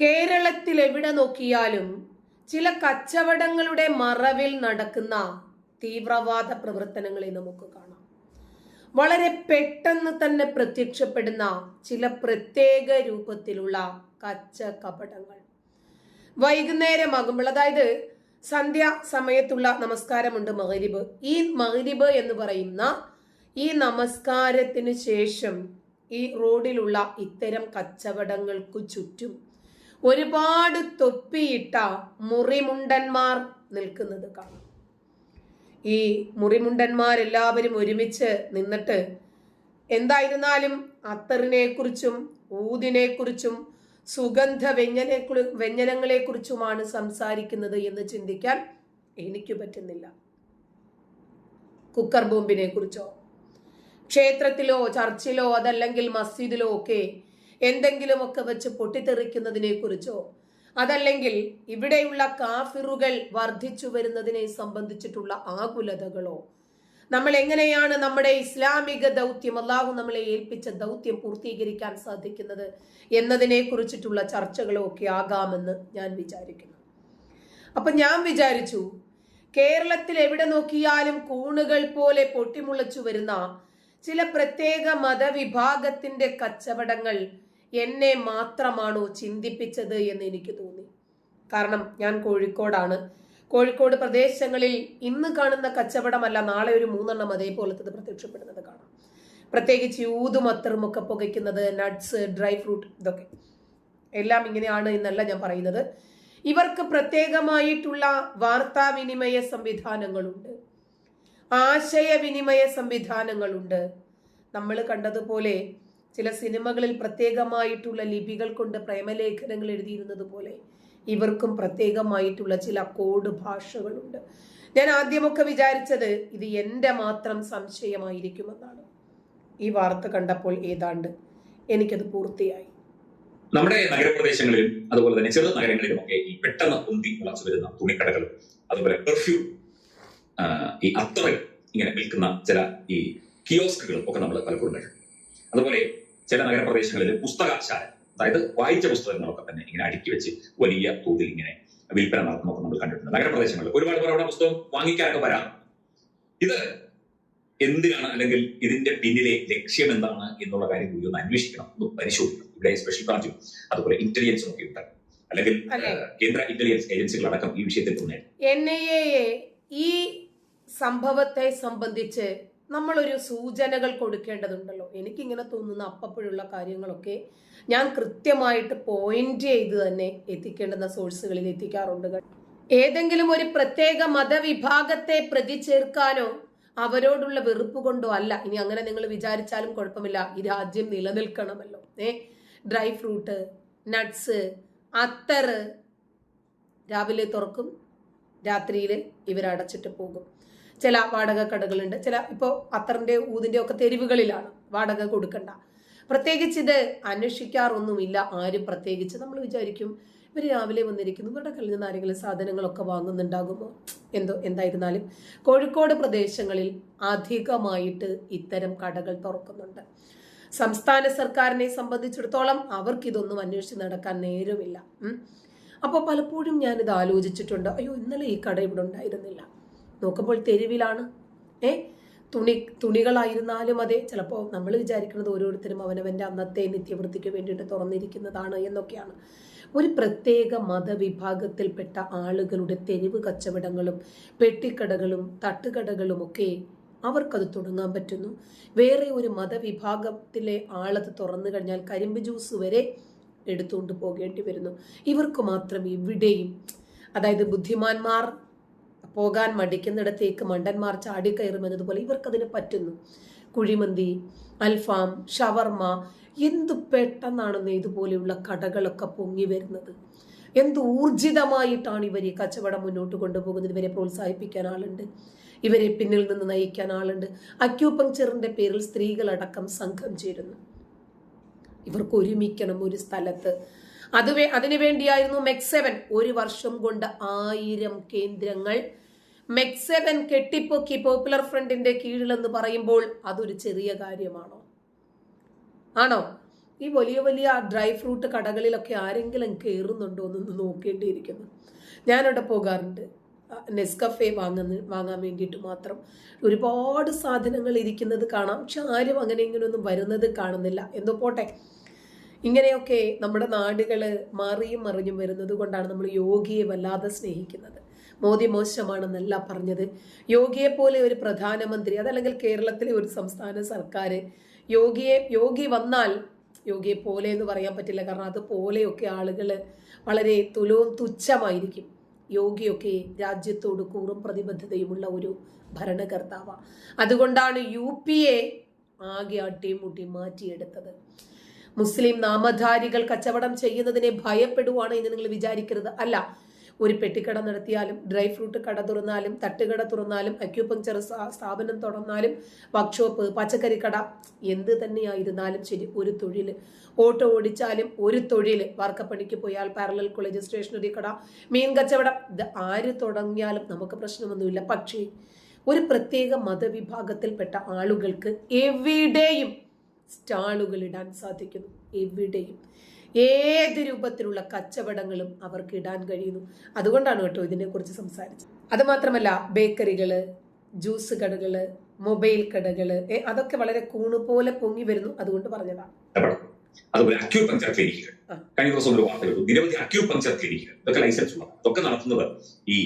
കേരളത്തിൽ എവിടെ നോക്കിയാലും ചില കച്ചവടങ്ങളുടെ മറവിൽ നടക്കുന്ന തീവ്രവാദ പ്രവർത്തനങ്ങളെ നമുക്ക് കാണാം. വളരെ പെട്ടെന്ന് തന്നെ പ്രത്യക്ഷപ്പെടുന്ന ചില പ്രത്യേക രൂപത്തിലുള്ള കച്ച കപടങ്ങൾ. വൈകുന്നേരമാകുമ്പോൾ അതായത് സന്ധ്യ സമയത്തുള്ള നമസ്കാരമുണ്ട് മഹരിബ്. ഈ മഹരിബ് എന്ന് പറയുന്ന ഈ നമസ്കാരത്തിന് ശേഷം ഈ റോഡിലുള്ള ഇത്തരം കച്ചവടങ്ങൾക്കു ചുറ്റും ഒരുപാട് തൊപ്പിയിട്ട മുറിമുണ്ടന്മാർ നിൽക്കുന്നത് കാണാം. ഈ മുറിമുണ്ടന്മാരെല്ലാവരും ഒരുമിച്ച് നിന്നിട്ട് എന്തായിരുന്നാലും അത്തറിനെ കുറിച്ചും ഊതിനെ കുറിച്ചും സുഗന്ധ വ്യഞ്ജനെ വ്യഞ്ജനങ്ങളെ കുറിച്ചുമാണ് സംസാരിക്കുന്നത് എന്ന് ചിന്തിക്കാൻ എനിക്ക് പറ്റുന്നില്ല. കുക്കർ ബോംബിനെ കുറിച്ചോ ക്ഷേത്രത്തിലോ ചർച്ചിലോ അതല്ലെങ്കിൽ മസ്ജിദിലോ ഒക്കെ എന്തെങ്കിലുമൊക്കെ വെച്ച് പൊട്ടിത്തെറിക്കുന്നതിനെ കുറിച്ചോ അതല്ലെങ്കിൽ ഇവിടെയുള്ള കാഫിറുകൾ വർദ്ധിച്ചു വരുന്നതിനെ സംബന്ധിച്ചിട്ടുള്ള ആകുലതകളോ? നമ്മൾ എങ്ങനെയാണ് നമ്മുടെ ഇസ്ലാമിക ദൗത്യം അള്ളാഹു നമ്മളെ ഏൽപ്പിച്ച ദൗത്യം പൂർത്തീകരിക്കാൻ സാധിക്കുന്നത് എന്നതിനെ കുറിച്ചിട്ടുള്ള ചർച്ചകളോ ഒക്കെ ആകാമെന്ന് ഞാൻ വിചാരിക്കുന്നു. അപ്പൊ ഞാൻ വിചാരിച്ചു കേരളത്തിൽ എവിടെ നോക്കിയാലും കൂണുകൾ പോലെ പൊട്ടിമുളച്ചു വരുന്ന ചില പ്രത്യേക മതവിഭാഗത്തിന്റെ കച്ചവടങ്ങൾ എന്നെ മാത്രമാണോ ചിന്തിപ്പിച്ചത് എന്ന് എനിക്ക് തോന്നി. കാരണം ഞാൻ കോഴിക്കോടാണ്. കോഴിക്കോട് പ്രദേശങ്ങളിൽ ഇന്ന് കാണുന്ന കച്ചവടമല്ല നാളെ ഒരു മൂന്നെണ്ണം അതേപോലത്തത് പ്രത്യക്ഷപ്പെടുന്നത് കാണാം. പ്രത്യേകിച്ച് ഊതും അത്തറും ഒക്കെ പുകയ്ക്കുന്നത് നട്ട്സ് ഡ്രൈ ഫ്രൂട്ട് ഇതൊക്കെ. എല്ലാം ഇങ്ങനെയാണ് എന്നല്ല ഞാൻ പറയുന്നത്. ഇവർക്ക് പ്രത്യേകമായിട്ടുള്ള വാർത്താവിനിമയ സംവിധാനങ്ങളുണ്ട്. ആശയവിനിമയ സംവിധാനങ്ങളുണ്ട്. നമ്മൾ കണ്ടതുപോലെ ചില സിനിമകളിൽ പ്രത്യേകമായിട്ടുള്ള ലിപികൾ കൊണ്ട് പ്രേമലേഖനങ്ങൾ എഴുതിയിരുന്നത് പോലെ ഇവർക്കും പ്രത്യേകമായിട്ടുള്ള ചില കോഡ് ഭാഷകളുണ്ട്. ഞാൻ ആദ്യമൊക്കെ വിചാരിച്ചത് ഇത് എന്റെ മാത്രം സംശയമായിരിക്കുമെന്നാണ്. ഈ വാർത്ത കണ്ടപ്പോൾ ഏതാണ്ട് എനിക്കത് പൂർത്തിയായി. നമ്മുടെ നഗരപ്രദേശങ്ങളിലും അതുപോലെ തന്നെ ചെറു നഗരങ്ങളിലും ഒക്കെ ഈ പെട്ടെന്ന് പൊന്തി മുളച്ചു വരുന്ന തുണിക്കടകളും അതുപോലെ പെർഫ്യൂം ഈ അത്തറൽ ഇങ്ങനെ വിൽക്കുന്ന ചില ഈ കിയോസ്കുകളും ഒക്കെ നമ്മൾ പലപ്പോഴും അതുപോലെ ചില നഗരപ്രദേശങ്ങളിൽ പുസ്തകശാല അതായത് വായിച്ച പുസ്തകങ്ങളൊക്കെ തന്നെ ഇങ്ങനെ അടുക്കി വെച്ച് വലിയ തോതിൽ ഇങ്ങനെ വിൽപ്പന നടത്തുന്നൊക്കെ നമ്മൾ കണ്ടിട്ടുണ്ട്. നഗരപ്രദേശങ്ങളിൽ ഒരുപാട് പേർ അവിടെ പുസ്തകം വാങ്ങിക്കാനൊക്കെ വരാം ഇത് എന്തിനാണ് അല്ലെങ്കിൽ ഇതിന്റെ പിന്നിലെ ലക്ഷ്യം എന്താണ് എന്നുള്ള കാര്യം കൂടി ഒന്ന് അന്വേഷിക്കണം ഒന്ന് പരിശോധിക്കണം. ഇവിടെ സ്പെഷ്യൽ ബ്രാഞ്ചും അതുപോലെ ഇന്റലിജൻസും ഒക്കെ ഉണ്ട്. അല്ലെങ്കിൽ കേന്ദ്ര ഇന്റലിജൻസ് ഏജൻസികൾ അടക്കം ഈ വിഷയത്തിൽ തന്നെ എൻ ഐ എ ഈ സംഭവത്തെ സംബന്ധിച്ച് നമ്മളൊരു സൂചനകൾ കൊടുക്കേണ്ടതുണ്ടല്ലോ. എനിക്കിങ്ങനെ തോന്നുന്ന അപ്പപ്പോഴുള്ള കാര്യങ്ങളൊക്കെ ഞാൻ കൃത്യമായിട്ട് പോയിന്റ് ചെയ്ത് തന്നെ എത്തിക്കേണ്ടുന്ന സോഴ്സുകളിൽ എത്തിക്കാറുണ്ട്. ഏതെങ്കിലും ഒരു പ്രത്യേക മതവിഭാഗത്തെ പ്രതി ചേർക്കാനോ അവരോടുള്ള വെറുപ്പ് കൊണ്ടോ അല്ല. ഇനി അങ്ങനെ നിങ്ങൾ വിചാരിച്ചാലും കുഴപ്പമില്ല. ഈ രാജ്യം നിലനിൽക്കണമല്ലോ. ഏ? ഡ്രൈ ഫ്രൂട്ട് നട്ട്സ് അത്തർ രാവിലെ തുറക്കും രാത്രിയിൽ ഇവരടച്ചിട്ട് പോകും. ചില വാടക കടകളുണ്ട് ചില ഇപ്പോൾ അത്തറിന്റെ ഊതിന്റെ ഒക്കെ തെരുവുകളിലാണ് വാടക കൊടുക്കണ്ട. പ്രത്യേകിച്ച് ഇത് അന്വേഷിക്കാറൊന്നുമില്ല. ആരും പ്രത്യേകിച്ച് നമ്മൾ വിചാരിക്കും ഇവർ രാവിലെ വന്നിരിക്കുന്നു. ഇവരുടെ കയ്യിൽ നിന്ന് ആരെങ്കിലും സാധനങ്ങളൊക്കെ വാങ്ങുന്നുണ്ടാകുമോ? എന്തോ എന്തായിരുന്നാലും കോഴിക്കോട് പ്രദേശങ്ങളിൽ അധികമായിട്ട് ഇത്തരം കടകൾ തുറക്കുന്നുണ്ട്. സംസ്ഥാന സർക്കാരിനെ സംബന്ധിച്ചിടത്തോളം അവർക്കിതൊന്നും അന്വേഷിച്ച് നടക്കാൻ നേരമില്ല. അപ്പോൾ പലപ്പോഴും ഞാനിത് ആലോചിച്ചിട്ടുണ്ട്. അയ്യോ ഇന്നലെ ഈ കട ഇവിടെ ഉണ്ടായിരുന്നില്ല. നോക്കുമ്പോൾ തെരുവിലാണ്. ഏ? തുണി തുണികളായിരുന്നാലും അതെ. ചിലപ്പോൾ നമ്മൾ വിചാരിക്കുന്നത് ഓരോരുത്തരും അവനവന്റെ അന്നത്തെ നിത്യവൃത്തിക്ക് വേണ്ടിയിട്ട് തുറന്നിരിക്കുന്നതാണ് എന്നൊക്കെയാണ്. ഒരു പ്രത്യേക മതവിഭാഗത്തിൽപ്പെട്ട ആളുകളുടെ തെരുവ് കച്ചവടങ്ങളും പെട്ടിക്കടകളും തട്ടുകടകളും ഒക്കെ അവർക്കത് തുടങ്ങാൻ പറ്റുന്നു. വേറെ ഒരു മതവിഭാഗത്തിലെ ആളത് തുറന്നു കഴിഞ്ഞാൽ കരിമ്പ് ജ്യൂസ് വരെ എടുത്തുകൊണ്ട് പോകേണ്ടി വരുന്നു. ഇവർക്ക് മാത്രം ഇവിടെയും അതായത് ബുദ്ധിമാന്മാർ പോകാൻ മടിക്കുന്നിടത്തേക്ക് മണ്ടന്മാർ ചാടിക്കയറുമെന്നതുപോലെ ഇവർക്കതിന് പറ്റുന്നു. കുഴിമന്തി അൽഫാം ഷവർമ എന്ത് പെട്ടെന്നാണെന്ന് ഇതുപോലെയുള്ള കടകളൊക്കെ പൊങ്ങി വരുന്നത്. എന്ത് ഊർജിതമായിട്ടാണ് ഇവർ ഈ കച്ചവടം മുന്നോട്ട് കൊണ്ടുപോകുന്നത്? ഇവരെ പ്രോത്സാഹിപ്പിക്കാൻ ആളുണ്ട്. ഇവരെ പിന്നിൽ നിന്ന് നയിക്കാൻ ആളുണ്ട്. അക്യൂപങ്ചറിന്റെ പേരിൽ സ്ത്രീകളടക്കം സംഘം ചേരുന്നു. ഇവർക്ക് ഒരുമിക്കണം ഒരു സ്ഥലത്ത്. അത് വേ- അതിനു വേണ്ടിയായിരുന്നു മെക്സെവൻ ഒരു വർഷം കൊണ്ട് ആയിരം കേന്ദ്രങ്ങൾ മെക്സെവൻ കെട്ടിപ്പൊക്കി പോപ്പുലർ ഫ്രണ്ടിന്റെ കീഴിലെന്ന് പറയുമ്പോൾ അതൊരു ചെറിയ കാര്യമാണോ? ആണോ? ഈ വലിയ വലിയ ഡ്രൈ ഫ്രൂട്ട് കടകളിലൊക്കെ ആരെങ്കിലും കയറുന്നുണ്ടോ എന്നൊന്ന് നോക്കേണ്ടിയിരിക്കുന്നു. ഞാനവിടെ പോകാറുണ്ട്. നെസ്കഫേ വാങ്ങുന്ന വാങ്ങാൻ വേണ്ടിയിട്ട് മാത്രം. ഒരുപാട് സാധനങ്ങൾ ഇരിക്കുന്നത് കാണാം. പക്ഷെ ആരും അങ്ങനെ ഇങ്ങനെയൊന്നും വരുന്നത് കാണുന്നില്ല. എന്തോ പോട്ടെ. ഇങ്ങനെയൊക്കെ നമ്മുടെ നാടുകൾ മാറിയും മറിഞ്ഞും വരുന്നത് കൊണ്ടാണ് നമ്മൾ യോഗിയെ വല്ലാതെ സ്നേഹിക്കുന്നത്. മോദി മോശമാണെന്നല്ല പറഞ്ഞത്. യോഗിയെ പോലെ ഒരു പ്രധാനമന്ത്രി അതല്ലെങ്കിൽ കേരളത്തിലെ ഒരു സംസ്ഥാന സർക്കാർ യോഗിയെ യോഗി വന്നാൽ യോഗിയെ പോലെ എന്ന് പറയാൻ പറ്റില്ല. കാരണം അതുപോലെയൊക്കെ ആളുകൾ വളരെ തുലവും തുച്ഛമായിരിക്കും. യോഗിയൊക്കെ രാജ്യത്തോട് കൂറും പ്രതിബദ്ധതയുമുള്ള ഒരു ഭരണകർത്താവാണ് അതുകൊണ്ടാണ് യു പി എ ആകെ അട്ടിയും മുട്ടിയും മാറ്റിയെടുത്തത്. മുസ്ലിം നാമധാരികൾ കച്ചവടം ചെയ്യുന്നതിനെ ഭയപ്പെടുവാണ് എന്ന് നിങ്ങൾ വിചാരിക്കരുത്. അല്ല ഒരു പെട്ടിക്കട നടത്തിയാലും ഡ്രൈ ഫ്രൂട്ട് കട തുറന്നാലും തട്ടുകട തുറന്നാലും അക്യൂപങ്ചർ സ്ഥാപനം തുറന്നാലും വർക്ക്ഷോപ്പ് പച്ചക്കറി കട എന്ത് തന്നെയായിരുന്നാലും ശരി ഒരു തൊഴിൽ ഓട്ടോ ഓടിച്ചാലും ഒരു തൊഴിൽ വാർക്കപ്പണിക്ക് പോയാൽ പാരലൽ കോളേജ് സ്റ്റേഷനറി കട മീൻ കച്ചവടം. ഇത് ആര് തുടങ്ങിയാലും നമുക്ക് പ്രശ്നമൊന്നുമില്ല. പക്ഷേ ഒരു പ്രത്യേക മതവിഭാഗത്തിൽപ്പെട്ട ആളുകൾക്ക് എവിടെയും സ്റ്റാളുകൾ ഇടാൻ സാധിക്കുന്നു. എവിടെയും. ഏത് രൂപത്തിലുള്ള കച്ചവടങ്ങളും അവർക്ക് ഇടാൻ കഴിയുന്നു. അതുകൊണ്ടാണ് കേട്ടോ ഇതിനെക്കുറിച്ച് സംസാരിച്ചത്. അത് മാത്രമല്ല ബേക്കറികൾ ജ്യൂസ് കടകൾ മൊബൈൽ കടകൾ അതൊക്കെ വളരെ കൂണ് പോലെ പൊങ്ങി വരുന്നു അതുകൊണ്ട് പറഞ്ഞതാണ്. അതുപോലെ അക്യൂപങ്ചർ ക്ലിനിക്കുകൾ. കഴിഞ്ഞ ദിവസം ഒരു വാർത്ത കേട്ടു. നിരവധി അക്യൂപങ്ചർ ക്ലിനിക്കുകൾ ഇതൊക്കെ ലൈസൻസ് നടത്തുന്നത് ഈ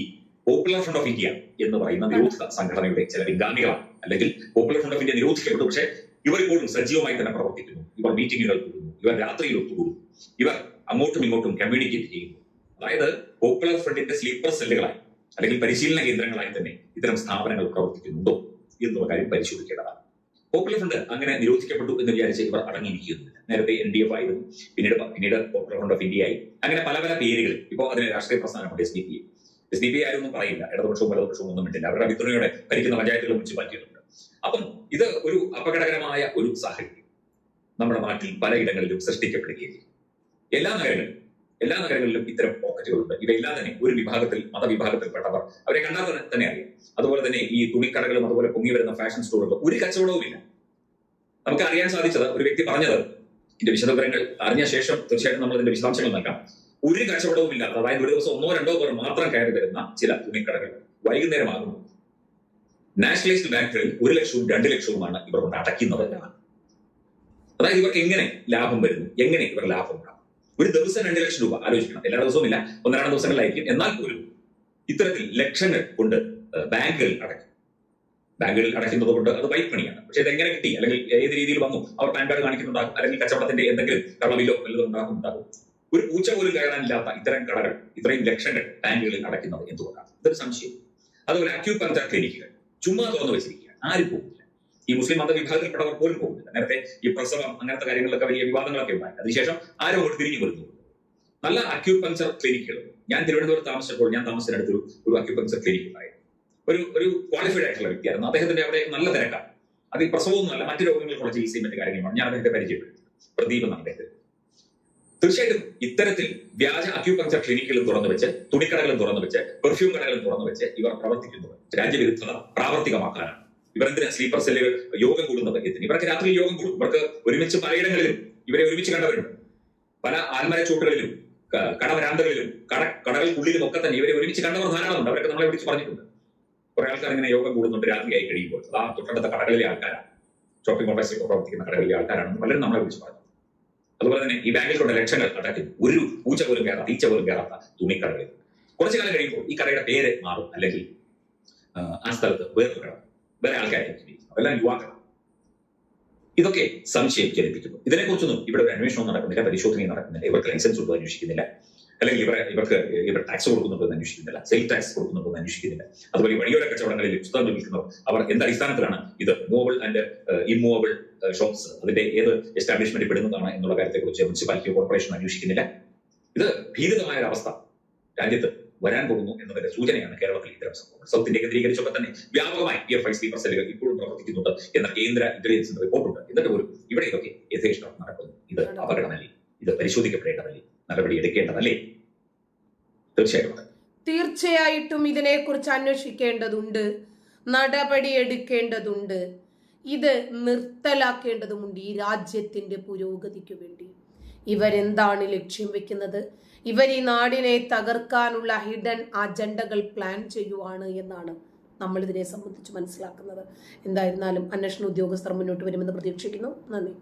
പോപ്പുലർ ഫ്രണ്ട് ഓഫ് ഇന്ത്യ എന്ന് പറയുന്ന നിരോധിത സംഘടനയുടെ ചില പിൻഗാമികളാണ് അല്ലെങ്കിൽ പോപ്പുലർ ഫ്രണ്ട് ഓഫ് ഇന്ത്യ നിരോധിക്കപ്പെട്ടു. പക്ഷേ ഇവർ ഇപ്പോഴും സജീവമായി തന്നെ പ്രവർത്തിക്കുന്നു. ഇവർ കൂടുന്നു. ഇവർ രാത്രിയിൽ ഒത്തുകൂടുന്നു ഇവർ അങ്ങോട്ടും ഇങ്ങോട്ടും കമ്മ്യൂണിക്കേറ്റ് ചെയ്യുന്നു. അതായത് പോപ്പുലർ ഫ്രണ്ടിന്റെ സ്ലീപ്പർ സെല്ലുകളായി അല്ലെങ്കിൽ പരിശീലന കേന്ദ്രങ്ങളായി തന്നെ ഇത്തരം സ്ഥാപനങ്ങൾ പ്രവർത്തിക്കുന്നുണ്ടോ എന്നുള്ള കാര്യം പരിശോധിക്കേണ്ടതാണ്. പോപ്പുലർ ഫ്രണ്ട് അങ്ങനെ നിരോധിക്കപ്പെട്ടു എന്ന് വിചാരിച്ച് ഇവർ അടങ്ങിയിരിക്കുന്നില്ല നേരത്തെ എൻ ഡി എഫ് ആയിരുന്നു പിന്നീട് പിന്നീട് പോപ്പുലർ ഫ്രണ്ട് ഓഫ് ഇന്ത്യ ആയി. അങ്ങനെ പല പല പേരുകൾ ഇപ്പോൾ അതിന് രാഷ്ട്രീയ പ്രസ്ഥാനമുണ്ട് S D P S D P ആരൊന്നും പറയില്ല. ഇടതുപക്ഷവും വലതുപക്ഷവും ഒന്നും ഇട്ടില്ല അവരുടെ പിന്തുണയോടെ ഭരിക്കുന്ന പഞ്ചായത്തുകൾ മുനിസിപ്പാലിറ്റികളുണ്ട് അപ്പം ഇത് ഒരു അപകടകരമായ ഒരു സാഹചര്യം. നമ്മുടെ നാട്ടിൽ പലയിടങ്ങളിലും സൃഷ്ടിക്കപ്പെടുകയും ചെയ്യും എല്ലാ നഗരങ്ങളിലും എല്ലാ നഗരങ്ങളിലും ഇത്തരം പോക്കറ്റുകളുണ്ട്. ഇവയെല്ലാം തന്നെ ഒരു വിഭാഗത്തിൽ മതവിഭാഗത്തിൽപ്പെട്ടവർ അവരെ കണ്ടാൽ തന്നെ- അറിയാം. അതുപോലെ തന്നെ ഈ തുണിക്കടകളും അതുപോലെ പൊങ്ങി വരുന്ന ഫാഷൻ സ്റ്റോറുകളും ഒരു കച്ചവടവും ഇല്ല. നമുക്ക് അറിയാൻ സാധിച്ചത് ഒരു വ്യക്തി പറഞ്ഞത് ഇതിന്റെ വിശദവിവരങ്ങൾ അറിഞ്ഞ ശേഷം തീർച്ചയായിട്ടും നമ്മൾ ഇതിന്റെ വിശദാംശങ്ങൾ നൽകാം. ഒരു കച്ചവടവും ഇല്ലാത്ത അതായത് ഒരു ദിവസം ഒന്നോ രണ്ടോ പേർ മാത്രം കയറി വരുന്ന ചില തുണിക്കടകൾ വൈകുന്നേരമാകുന്നു. നാഷണലൈസ്ഡ് ബാങ്കുകളിൽ ഒരു ലക്ഷവും രണ്ട് ലക്ഷവുമാണ് ഇവർ കൊണ്ട് അടയ്ക്കുന്നത്. അതായത് ഇവർക്ക് എങ്ങനെ ലാഭം വരുന്നു? എങ്ങനെ ഇവർ ലാഭം ഉണ്ടാകും? ഒരു ദിവസം രണ്ട് ലക്ഷം രൂപ ആലോചിക്കണം. എല്ലാ ദിവസവും ഇല്ല ഒന്ന് രണ്ട് ദിവസങ്ങളിലായിരിക്കും. എന്നാൽ പോലും ഇത്തരത്തിൽ ലക്ഷങ്ങൾ കൊണ്ട് ബാങ്കുകളിൽ അടയ്ക്കും. ബാങ്കുകളിൽ അടയ്ക്കുന്നത് കൊണ്ട് അത് വൈറ്റ് മണിയാണ് പക്ഷെ ഇത് എങ്ങനെ കിട്ടി? അല്ലെങ്കിൽ ഏത് രീതിയിൽ വന്നു? അവർ പാൻ കാർഡ് കാണിക്കുന്നുണ്ടാകും. അല്ലെങ്കിൽ കച്ചവടത്തിന്റെ എന്തെങ്കിലും കള്ളവിലോ വല്ലതും ഉണ്ടാകും ഉണ്ടാകും ഒരു പൂച്ച പോലും കയറാനില്ലാത്ത ഇത്തരം കടകൾ ഇത്രയും ലക്ഷങ്ങൾ ബാങ്കുകളിൽ അടയ്ക്കുന്നത് എന്തുകൊണ്ടാണ്? ഇതൊരു സംശയം. അതുപോലെ അക്യൂപഞ്ചർ ക്ലിനിക്കുകൾ ചുമ്മാ തുറന്നു വെച്ചിരിക്കുക ആരും പോകുന്നില്ല ഈ മുസ്ലിം മതവിഭാഗത്തിൽപ്പെട്ടവർ പോലും പോകുന്നില്ല. നേരത്തെ ഈ പ്രസവം അങ്ങനത്തെ കാര്യങ്ങളിലൊക്കെ വലിയ വിവാദങ്ങളൊക്കെ ഉണ്ടായി അതിനുശേഷം ആരും അങ്ങോട്ട് തിരിഞ്ഞു വരുന്നു നല്ല അക്യൂപങ്ചർ ക്ലിനിക്കുകൾ ഞാൻ തിരുവനന്തപുരത്ത് താമസിച്ചപ്പോൾ ഞാൻ താമസിച്ചിടത്ത് ഒരു അക്യൂപങ്ചർ ക്ലിനിക് ഉണ്ടായിരുന്നു. ഒരു ഒരു ക്വാളിഫൈഡ് ആയിട്ടുള്ള വ്യക്തിയായിരുന്നു. അദ്ദേഹത്തിന്റെ അവിടെ നല്ല തിരക്കാണ്. അത് ഈ പ്രസവമൊന്നുമല്ല മറ്റു രോഗങ്ങൾക്കുള്ള ചികിത്സയും മറ്റു കാര്യങ്ങളുമാണ് ഞാൻ അദ്ദേഹത്തെ പരിചയപ്പെട്ടു പ്രദീപ് എന്ന അദ്ദേഹത്തിന് തീർച്ചയായിട്ടും ഇത്തരത്തിൽ വ്യാജ അക്യൂപങ്ചർ ക്ലിനിക്കുകളും തുറന്നു വെച്ച് തുണിക്കടകളും തുറന്നു വെച്ച് പെർഫ്യൂം കടകളും തുറന്നു വെച്ച് ഇവർ പ്രവർത്തിക്കുന്നത് രാജ്യവിരുദ്ധത പ്രാവർത്തികമാക്കാനാണ്. ഇവർ എന്തിനാ സ്ലീപ്പർ സെല്ലുകൾ യോഗം കൂടുന്നത്? എന്തിന്? ഇവർക്ക് രാത്രി യോഗം കൂടും. ഇവർക്ക് ഒരുമിച്ച് പലയിടങ്ങളിലും ഇവരെ ഒരുമിച്ച് കണ്ടവരുണ്ട്. പല ആൽമര ചൂട്ടുകളിലും കടവരാന്തകളിലും കട കടകൾക്കുള്ളിലും ഒക്കെ തന്നെ ഇവരെ ഒരുമിച്ച് കണ്ടവർ ധാരാളമുണ്ട്. അവരൊക്കെ നമ്മളെ വിളിച്ച് പറഞ്ഞിട്ടുണ്ട്. കുറെ ആൾക്കാർ ഇങ്ങനെ യോഗം കൂടുന്നുണ്ട് രാത്രിയായി കഴിയുമ്പോൾ. ആ തൊട്ടടുത്ത കടകളിലെ ആൾക്കാരാണ്. ഷോപ്പിംഗ് കോംപ്ലക്സിലൊക്കെ പ്രവർത്തിക്കുന്ന കടകളിലെ ആൾക്കാരാണ് പലരും നമ്മളെ വിളിച്ച് പറഞ്ഞു. അതുപോലെ തന്നെ ഈ ബാങ്കിൽ കൊണ്ട് ലക്ഷങ്ങൾ അടയ്ക്കുന്നു ഒരു പൂച്ച പോലും കയറാത്ത ഈച്ച പോലും കയറാത്ത തുണിക്കടകളിൽ. കുറച്ചു കാലം കഴിയുമ്പോൾ ഈ കടയുടെ പേര് മാറും. അല്ലെങ്കിൽ ആ സ്ഥലത്ത് വേറൊരു കട. വേറെ ആൾക്കാരായിരിക്കും അതെല്ലാം യുവാക്കളാണ്. ഇതൊക്കെ സംശയം ജനിപ്പിക്കുന്നു. ഇതിനെക്കുറിച്ചൊന്നും ഇവിടെ ഒരു അന്വേഷണം നടക്കുന്നില്ല പരിശോധനയും നടക്കുന്നില്ല ഇവർക്ക് ലൈസൻസ് ഉണ്ടോ അന്വേഷിക്കുന്നില്ല അല്ലെങ്കിൽ ഇവരെ ഇവർക്ക് ഇവർ ടാക്സ് കൊടുക്കുന്നുണ്ടോ എന്ന് അന്വേഷിക്കുന്നില്ല സെയിൽ ടാക്സ് കൊടുക്കുന്നുണ്ടോ എന്ന് അന്വേഷിക്കുന്നില്ല. അതുപോലെ വഴിയോര കച്ചവടങ്ങളിൽ പുസ്തകം വിൽക്കുന്നവർ അവർ എന്ത് അടിസ്ഥാനത്തിലാണ് ഇത് മൂവബിൾ ആൻഡ് ഇമ്മൂവബിൾ ഷോപ്സ് അതിന്റെ ഏത് എസ്റ്റാബ്ലിഷ്മെന്റ് പെടുന്നതാണ് എന്നുള്ള കാര്യത്തെക്കുറിച്ച് മുനിസിപ്പാലിറ്റി കോർപ്പറേഷൻ അന്വേഷിക്കുന്നില്ല. ഇത് ഭീതിതമായ ഒരു അവസ്ഥ. രാജ്യത്ത് വരാൻ പോകുന്നു എന്നതിന്റെ സൂചനയാണ് കേരളത്തിൽ ഇത്തരം സംഭവങ്ങൾ. സൗത്ത് ഇന്ത്യ കേന്ദ്രീകരിച്ചൊക്കെ തന്നെ വ്യാപകമായി പി എഫ് ഐ സ്ലീപ്പർ സെല്ലുകൾ ഇപ്പോഴും പ്രവർത്തിക്കുന്നുണ്ട് എന്ന കേന്ദ്ര ഇന്റലിജൻസിന്റെ റിപ്പോർട്ടുണ്ട് എന്നിട്ട് പോലും ഇവിടെ ഇതൊക്കെ യഥേഷ്ടം നടക്കുന്നു. ഇത് അപകടമല്ലേ? ഇത് പരിശോധിക്കപ്പെടേണ്ടതല്ലേ? നടപടി എടുക്കേണ്ടതല്ലേ? തീർച്ചയായിട്ടും. തീർച്ചയായിട്ടും ഇതിനെക്കുറിച്ച് അന്വേഷിക്കേണ്ടതുണ്ട്. നടപടി എടുക്കേണ്ടതുണ്ട്. ഇത് നിർത്തലാക്കേണ്ടതുമുണ്ട് ഈ രാജ്യത്തിന്റെ പുരോഗതിക്ക് വേണ്ടി. ഇവരെന്താണ് ലക്ഷ്യം വെക്കുന്നത്? ഇവർ ഈ നാടിനെ തകർക്കാനുള്ള ഹിഡൻ അജണ്ടകൾ പ്ലാൻ ചെയ്യുവാണ് എന്നാണ് നമ്മൾ ഇതിനെ സംബന്ധിച്ച് മനസ്സിലാക്കുന്നത്. എന്തായിരുന്നാലും അന്വേഷണ ഉദ്യോഗസ്ഥർ മുന്നോട്ട് വരുമെന്ന് പ്രതീക്ഷിക്കുന്നു. നന്ദി.